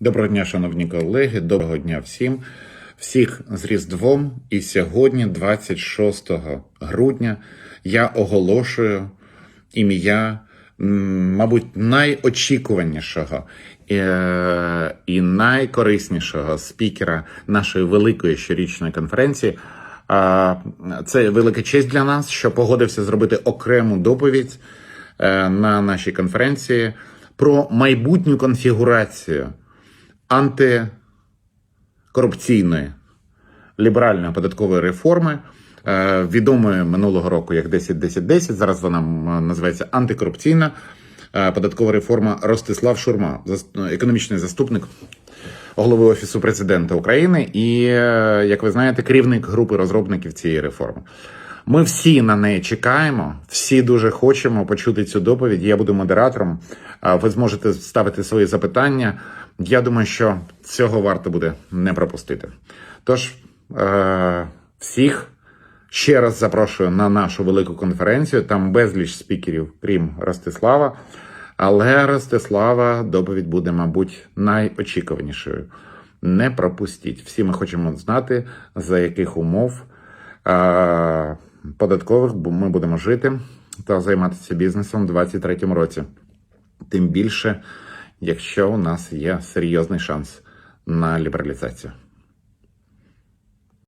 Доброго дня, шановні колеги, доброго дня всім. Всіх з Різдвом. І сьогодні, 26 грудня, я оголошую ім'я, мабуть, найочікуванішого е, і найкориснішого спікера нашої великої щорічної конференції. Це велика честь для нас, що погодився зробити окрему доповідь е, на нашій конференції про майбутню конфігурацію антикорупційної ліберальної податкової реформи, е, відомої минулого року як 10-10-10, Зараз вона називається антикорупційна е, податкова реформа Ростислав Шурма, економічний заступник голови Офісу президента України і, е, як ви знаєте, керівник групи розробників цієї реформи. Ми всі на неї чекаємо, всі дуже хочемо почути цю доповідь. Я буду модератором. Ви зможете ставити свої запитання. Я думаю, що цього варто буде не пропустити. Тож е- всіх ще раз запрошую на нашу велику конференцію. Там безліч спікерів, крім Ростислава. Але Ростислава доповідь буде, мабуть, найочікуванішою. Не пропустіть. Всі ми хочемо знати, за яких умов е, податкових ми будемо жити та займатися бізнесом у 2023 році. Тим більше, якщо у нас є серйозний шанс на лібералізацію.